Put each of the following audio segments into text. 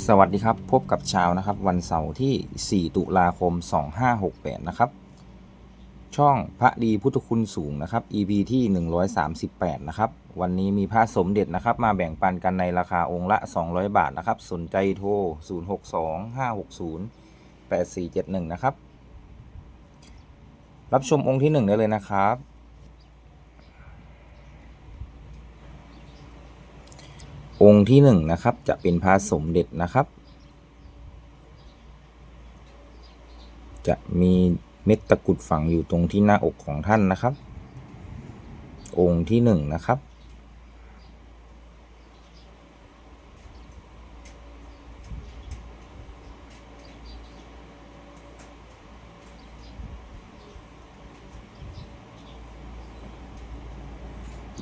สวัสดีครับ พบกับชาวนะครับ วันเสาร์ที่ 4 ตุลาคม 2568 นะครับ ช่องพระดีพุทธคุณสูงนะครับ EP ที่ 138 นะครับ วันนี้มีพระสมเด็จนะครับ มาแบ่งปันกันในราคาองค์ละ 200 บาทนะครับ สนใจโทร 062 560 8471 นะครับ รับชมองค์ที่ 1 ได้เลยนะครับ องค์ที่หนึ่งนะครับจะเป็นพระสมเด็จนะครับ จะมีเม็ดตะกุดฝังอยู่ตรงที่หน้าอกของท่านนะครับ องค์ที่หนึ่งนะครับ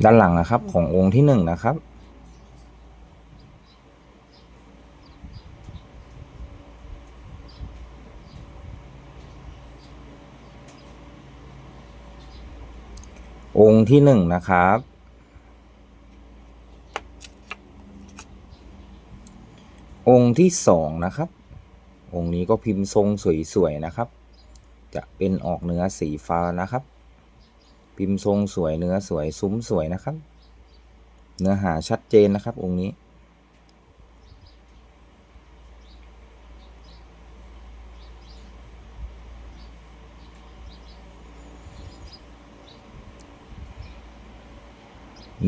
ด้านหลังนะครับขององค์ที่หนึ่งนะครับ องค์ที่หนึ่งนะครับ องค์ที่สองนะครับ องค์นี้ก็พิมพ์ทรงสวยๆนะครับ จะเป็นออกเนื้อสีฟ้านะครับ พิมพ์ทรงสวยเนื้อสวยซุ้มสวยนะครับ เนื้อหาชัดเจนนะครับ องค์นี้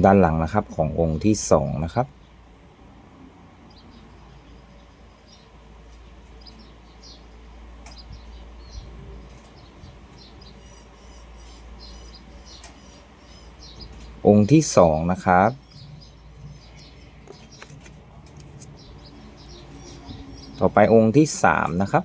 ด้านหลังนะครับขององค์ที่สองนะครับ องค์ที่สองนะครับต่อไปองค์ที่สามนะครับ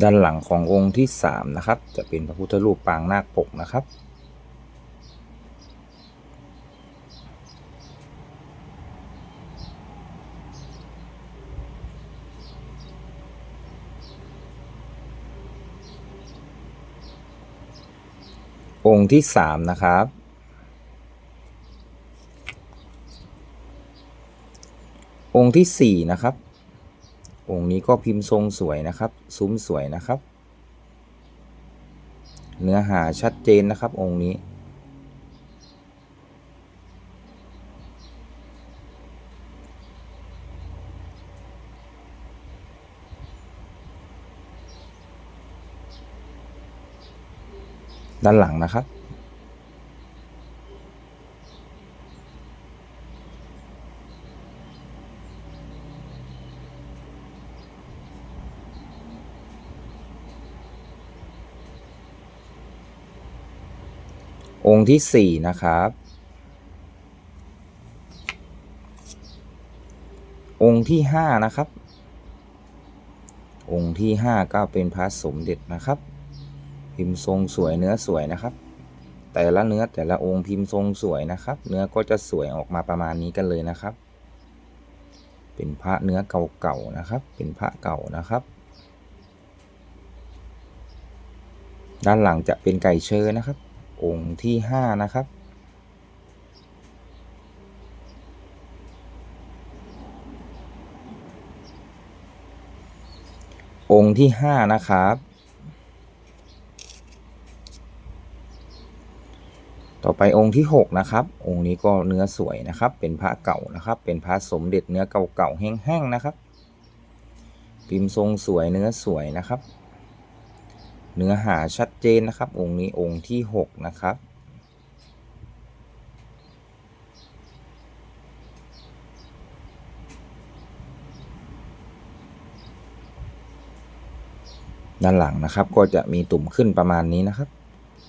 ด้านหลังขององค์ที่สามนะครับ จะเป็นพระพุทธรูปปางนาคปกนะครับ องค์ที่สามนะครับ องค์ที่สี่นะครับ องค์นี้ก็พิมพ์ทรงสวยนะครับ ซุ้มสวยนะครับ เนื้อหาชัดเจนนะครับ องค์นี้ด้านหลังนะครับ องค์ที่สี่นะครับ องค์ที่ห้านะครับ องค์ที่ห้าก็เป็นพระสมเด็จนะครับ พิมพ์ทรงสวยเนื้อสวยนะครับ แต่ละเนื้อแต่ละองค์พิมพ์ทรงสวยนะครับ เนื้อก็จะสวยออกมาประมาณนี้กันเลยนะครับ เป็นพระเนื้อเก่าๆนะครับ เป็นพระเก่านะครับด้านหลังจะเป็นไก่เชอนะครับ องค์ที่ห้านะครับ องค์ที่ห้านะครับ ต่อไปองค์ที่หกนะครับ องค์นี้ก็เนื้อสวยนะครับ เป็นพระเก่านะครับ เป็นพระสมเด็จเนื้อเก่าๆแห้งๆนะครับ พิมพ์ทรงสวยเนื้อสวยนะครับ เนื้อหาชัดเจนนะครับ องค์นี้องค์ที่หกนะครับ ด้านหลังนะครับก็จะมีตุ่มขึ้นประมาณนี้นะครับ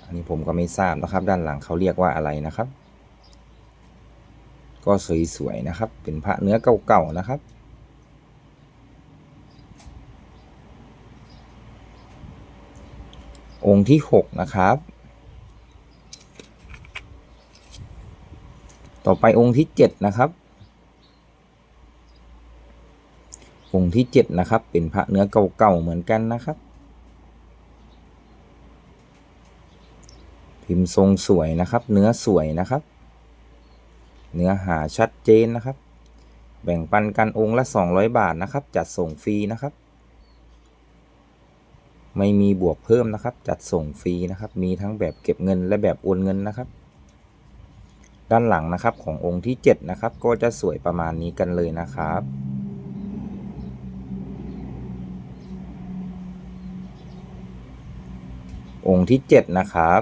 อันนี้ผมก็ไม่ทราบนะครับ ด้านหลังเขาเรียกว่าอะไรนะครับ ก็สวยๆนะครับ เป็นพระเนื้อเก่าๆนะครับ องค์ที่หกนะครับ ต่อไปองค์ที่เจ็ดนะครับ องค์ที่เจ็ดนะครับ เป็นพระเนื้อเก่าๆเหมือนกันนะครับ พิมพ์ทรงสวยนะครับ เนื้อสวยนะครับ เนื้อหาชัดเจนนะครับ แบ่งปันกันองค์ละ 200 บาทนะครับ จัดส่งฟรีนะครับ ไม่มีบวกเพิ่มนะครับ จัดส่งฟรีนะครับ มีทั้งแบบเก็บเงินและแบบโอนเงินนะครับ ด้านหลังนะครับขององค์ที่ 7 นะครับ ก็จะสวยประมาณนี้กันเลยนะครับองค์ที่ 7 นะครับ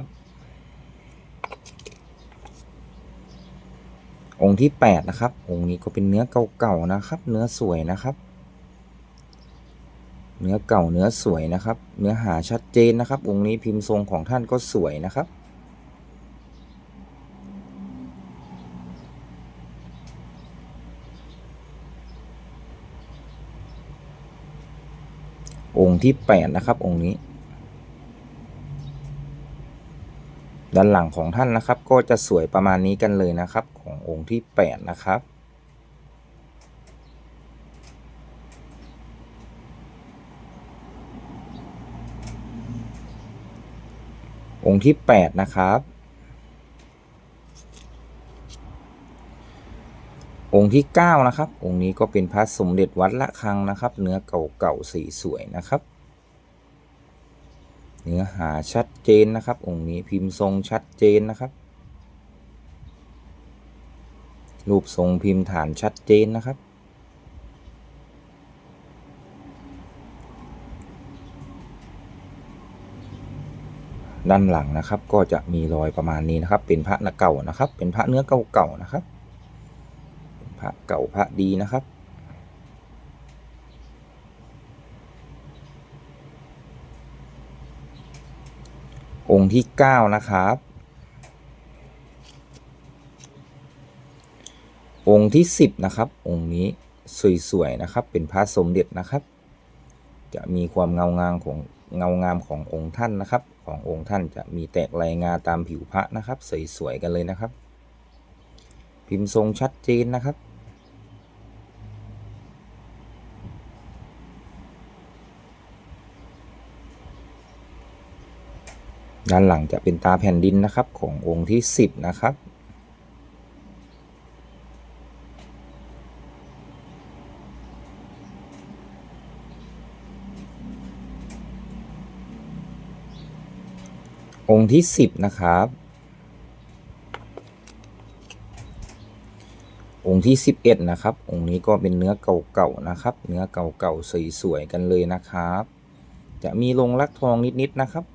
องค์ที่ 8 นะครับ องค์นี้ก็เป็นเนื้อเก่าๆนะครับ เนื้อสวยนะครับ เนื้อเก่าเนื้อสวยนะครับ เนื้อหาชัดเจนนะครับ องค์นี้พิมพ์ทรงของท่านก็สวยนะครับ องค์ที่ 8 นะครับ องค์นี้ ด้านหลังของท่านนะครับ ก็จะสวยประมาณนี้กันเลยนะครับ ขององค์ที่ 8 นะครับ องค์ที่ 8 นะครับ องค์ที่ 9 นะครับ องค์นี้ก็เป็นพระสมเด็จวัดละคังนะครับ เนื้อเก่าๆสีสวยนะครับ เนื้อหาชัดเจนนะครับ องค์นี้พิมพ์ทรงชัดเจนนะครับ รูปทรงพิมพ์ฐานชัดเจนนะครับ ด้านหลังนะครับ ก็จะมีรอยประมาณนี้นะครับ เป็นพระนเก่านะครับ เป็นพระเนื้อเก่าๆนะครับพระเก่าพระดีนะครับองค์ที่ 9 นะครับ องค์ที่ 10 นะครับ องค์นี้สวย ๆ นะครับ เป็นพระสมเด็จนะครับ จะมีความเงางามของ เงางามขององค์ท่านนะครับ ขององค์ท่านจะมีแตกลายงาตามผิวพระนะครับ สวยๆกันเลยนะครับ พิมพ์ทรงชัดเจนนะครับด้านหลังจะเป็นตาแผ่นดินนะครับขององค์ที่ 10 นะครับ องค์ที่10นะครับ องค์ที่11นะครับ องค์นี้ก็เป็นเนื้อเก่าๆนะครับ เนื้อเก่าๆสวยๆกันเลยนะครับ จะมีลงลักทองนิดๆนะครับ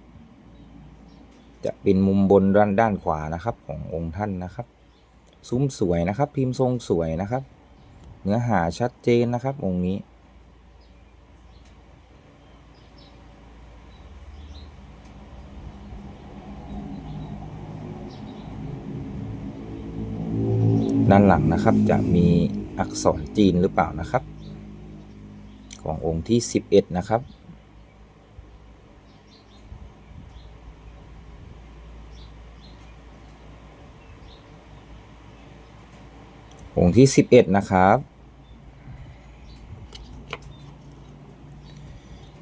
จะเป็นมุมบนด้านด้านขวานะครับ ขององค์ท่านนะครับซุ้มสวยนะครับ พิมพ์ทรงสวยนะครับ เนื้อหาชัดเจนนะครับ องค์นี้ ด้านหลังนะครับจะมีอักษรจีนหรือเปล่านะครับ ขององค์ที่ 11 นะครับ องค์ที่ 11 นะครับ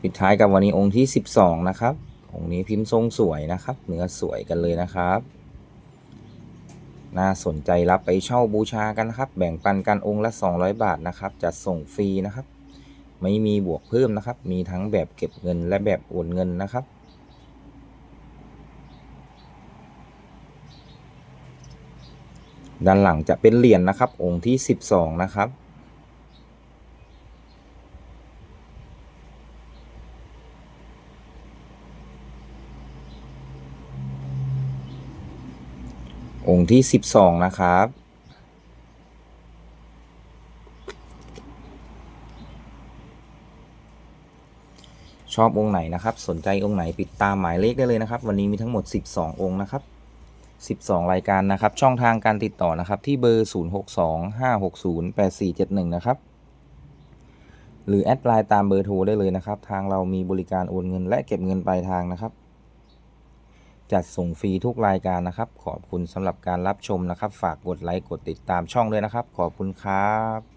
ปิดท้ายกับวันนี้องค์ที่ 12 นะครับองค์นี้พิมพ์ทรงสวยนะครับเนื้อสวยกันเลยนะครับ น่าสนใจรับไปเช่าบูชากันนะครับ แบ่งปันกันองค์ละ 200 บาทนะครับจัดส่งฟรีนะครับ ไม่มีบวกเพิ่มนะครับ มีทั้งแบบเก็บเงินและแบบโอนเงินนะครับด้านหลังจะเป็นเหรียญนะครับ องค์ที่ 12 นะครับ องค์ที่12นะครับชชอบองค์ไหนนะครับ สนใจองค์ไหนติดตามหมายเลขได้เลยนะครับ วันนี้มีทั้งหมด 12 องค์นะครับ12 รายการนะครับ ช่องทางการติดต่อนะครับ ที่เบอร์ 0625608471 นะครับ หรือแอดไลน์ตามเบอร์โทรได้เลยนะครับ ทางเรามีบริการโอนเงินและเก็บเงินปลายทางนะครับ จัดส่งฟรีทุกรายการนะครับ ขอบคุณสำหรับการรับชมนะครับ ฝากกดไลค์กดติดตามช่องด้วยนะครับ ขอบคุณครับ